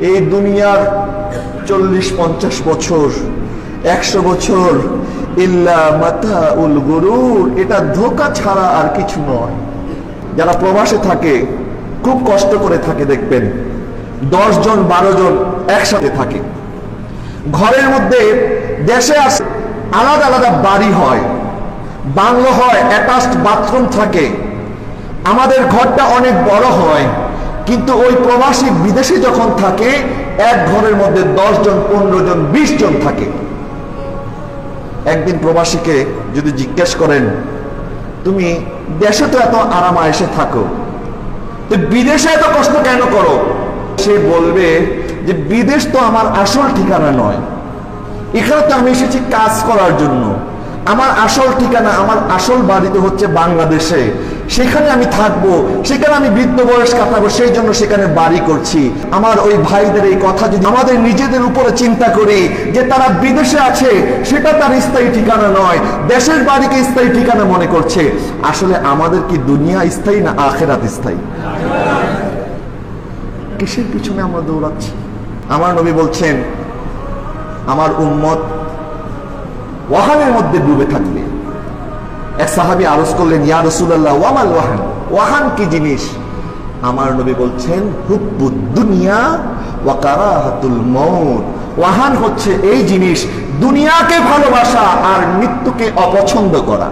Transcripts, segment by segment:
এই দুনিয়ার চল্লিশ পঞ্চাশ বছর, একশো বছর ইল্লা মাতা উল গরুর, এটা ধোকা ছাড়া আর কিছু নয়। যারা প্রবাসে থাকে, খুব কষ্ট করে থাকে দেখবেন। দশ জন, বারো জন একসাথে থাকে। ঘরের মধ্যে দেশে আসে, আলাদা আলাদা বাড়ি হয়। বাংলো হয়, অ্যাটাচড বাথরুম থাকে। আমাদের ঘরটা অনেক বড় হয়। কিন্তু ওই প্রবাসী বিদেশে যখন থাকে, এক ঘরের মধ্যে দশ জন পনেরো জন বিশ জন থাকে। একদিন প্রবাসীকে যদি জিজ্ঞেস করেন, তুমি দেশে তো এত আরামা এসে থাকো, তো বিদেশে এত কষ্ট কেন করো? সে বলবে যে, বিদেশ তো আমার আসল ঠিকানা নয়। এখানে তো আমি এসেছি কাজ করার জন্য। আমার আসল ঠিকানা, আমার আসল বাড়ি তো হচ্ছে বাংলাদেশে। সেখানে আমি থাকব, সেখানে আমি বৃদ্ধ বয়স কাটাবো, সেই জন্য সেখানে বাড়ি করছি। আমার ওই ভাইদের এই কথা যদি আমাদের নিজেদের উপরে চিন্তা করি, যে তারা বিদেশে আছে, সেটা তার স্থায়ী ঠিকানা নয়, দেশের বাড়িকে স্থায়ী ঠিকানা মনে করছে। আসলে আমাদের কি দুনিয়া স্থায়ী না আখেরাত স্থায়ী? কিসের পিছনে আমরা দৌড়াচ্ছি? আমার নবী বলছেন, আমার উম্মত ওয়াহানের মধ্যে ডুবে থাকবে। এক সাহাবি আরজ করলেন, ইয়া রসুল্লাহ ওয়ামাল ওয়াহান? ওয়াহান কি জিনিস? আমার নবী বলছেন হুব্বুদ দুনিয়া ওয়াকারাহাতুল মৌত ওয়াহান হচ্ছে এই জিনিস দুনিয়াকে ভালোবাসা আর মৃত্যুকে অপছন্দ করা।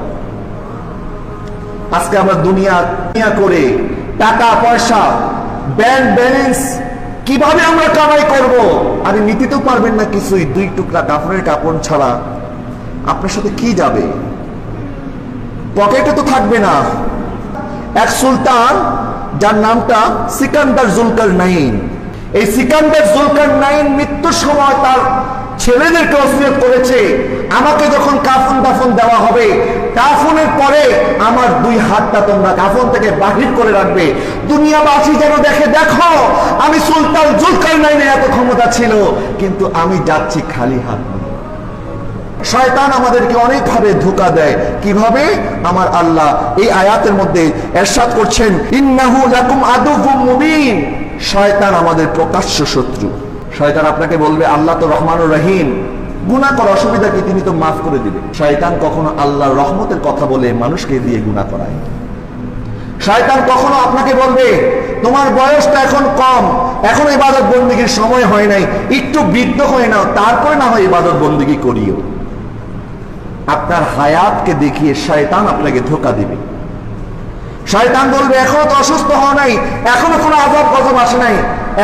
আজকে আমরা দুনিয়া দুনিয়া করে টাকা, পয়সা, ব্যাংক ব্যালেন্স কীভাবে আমরা কামাই করব? আরে নিতে তো পারবেন না কিছুই। দুই টুকরা কাপড়ের কাপড় ছাড়া। আপনার সাথে কি যাবে? পকেটে তো থাকবে না। এক সুলতান, যার নামটা সিকান্দার জুলকার নাইন এই সিকান্দার জুলকার নাইন মৃত্যুর সময় তার ছেলেদেরকে অসিয়ত করেছে। আমাকে যখন কাফন দাফন দেওয়া হবে, কাফনের পরে আমার দুই হাতটা তোমরা কাফন থেকে বাহির করে রাখবে। দুনিয়াবাসী যেন দেখে, দেখো, আমি সুলতান জুলকার নাইনের এত ক্ষমতা ছিল, কিন্তু আমি যাচ্ছি খালি হাত শয়তান আমাদেরকে অনেকভাবে ধোকা দেয়। কীভাবে? আমার আল্লাহ এই আয়াতের মধ্যে এরশাদ করছেন, ইন্নাহু লাকুম আদুবুম মুবিন। শয়তান আমাদের প্রকাশ্য শত্রু। শয়তান আপনাকে বলবে, আল্লাহ তো রহমানুর রহিম। গুনাহ করার অসুবিধা কি? তিনি তো মাফ করে দিবে। শয়তান কখনো আল্লাহর রহমতের কথা বলে মানুষকে দিয়ে গুনাহ করায়। শয়তান কখনো আপনাকে বলবে, তোমার বয়সটা এখন কম, এখন ইবাদত বন্দিগির সময় হয় নাই, একটু বৃদ্ধ হয়ে নাও, তারপরে না হয় ইবাদত বন্দিগি করিও। আপনার হায়াতকে দেখিয়ে শয়তান আপনাকে ধোকা দিবে। শয়তান বলবে, এখনও তো অসুস্থ হওয়া নাই, এখনও কোনো আজাব গজব আসে নাই,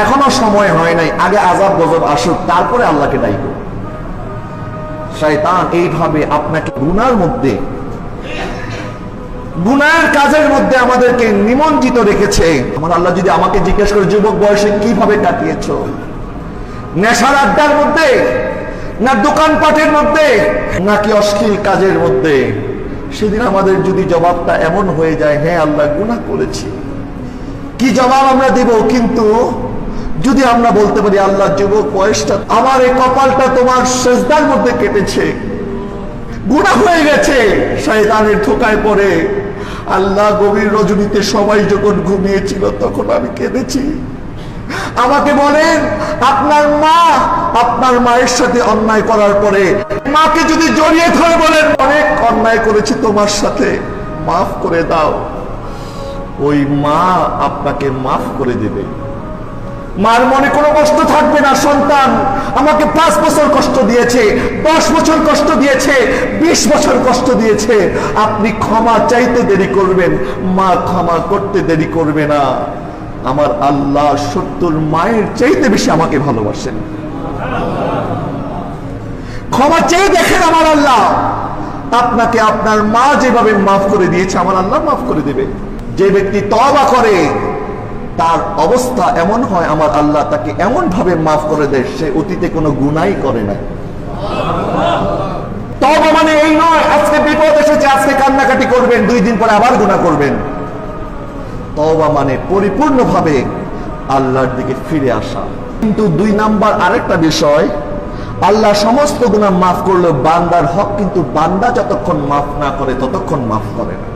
এখনও সময় হয় নাই, আগে আজাব গজব আসুক, তারপরে আল্লাহকে ডাইব। শয়তান এইভাবে আপনাকে গুনার মধ্যে, গুনার কাজের মধ্যে আমাদেরকে নিমন্ত্রিত রেখেছে। আমার আল্লাহ যদি আমাকে জিজ্ঞেস করে, যুবক বয়সে কীভাবে কাটিয়েছ? নেশার আড্ডার মধ্যে না দোকানপাটের মধ্যে, নাকি অশ্লীল কাজের মধ্যে? সেদিন আমাদের যদি জবাবটা এমন হয়ে যায় হ্যাঁ আল্লাহ গুনাহ করেছি। কি জবাব আমরা দেব? কিন্তু যদি আমরা বলতে পারি, আল্লাহ যুবক বয়সটা, আমার এই কপালটা তোমার সেজদার মধ্যে কেটেছে। গুণা হয়ে গেছে। শয়তানের ধোকায় পড়ে। আল্লাহ গভীর রজনীতে সবাই যখন ঘুমিয়েছিল, তখন আমি কেঁদেছি। আমাকে বলেন, আপনার মা আপনার মায়ের সাথে অন্যায় করার পরে মাকে যদি জড়িয়ে ধরে বলেন, অনেক অন্যায় করেছি তোমার সাথে, মাফ করে দাও। ওই মা আপনাকে মাফ করে দেবে। মার মনে কোনো কষ্ট থাকবে না, সন্তান। আমাকে পাঁচ বছর কষ্ট দিয়েছে, দশ বছর কষ্ট দিয়েছে, বিশ বছর কষ্ট দিয়েছে। আপনি ক্ষমা চাইতে দেরি করবেন, মা ক্ষমা করতে দেরি করবে না। আমার আল্লাহ সত্তর মায়ের চাইতে বেশি আমাকে ভালোবাসেন। ক্ষমা চেয়ে দেখেন আমার আল্লাহ। আপনাকে আপনার মা যেভাবে মাফ করে দিয়েছে, আমার আল্লাহ মাফ করে দেবে। যে ব্যক্তি তবা করে, তার অবস্থা এমন হয়, আমার আল্লাহ তাকে এমন ভাবে মাফ করে দেয়, সে অতীতে কোনো গুনাই করে না তবা মানে এই নয়, আজকে বিপদ এসেছে, আজকে কান্নাকাটি করবেন, দুই দিন পরে আবার গুণা করবেন। তবা মানে পরিপূর্ণভাবে আল্লাহর দিকে ফিরে আসা। কিন্তু দুই নাম্বার আরেকটা বিষয়, আল্লাহ সমস্ত গুণা মাফ করলেও বান্দার হক কিন্তু বান্দা যতক্ষণ মাফ না করে, ততক্ষণ মাফ করে না।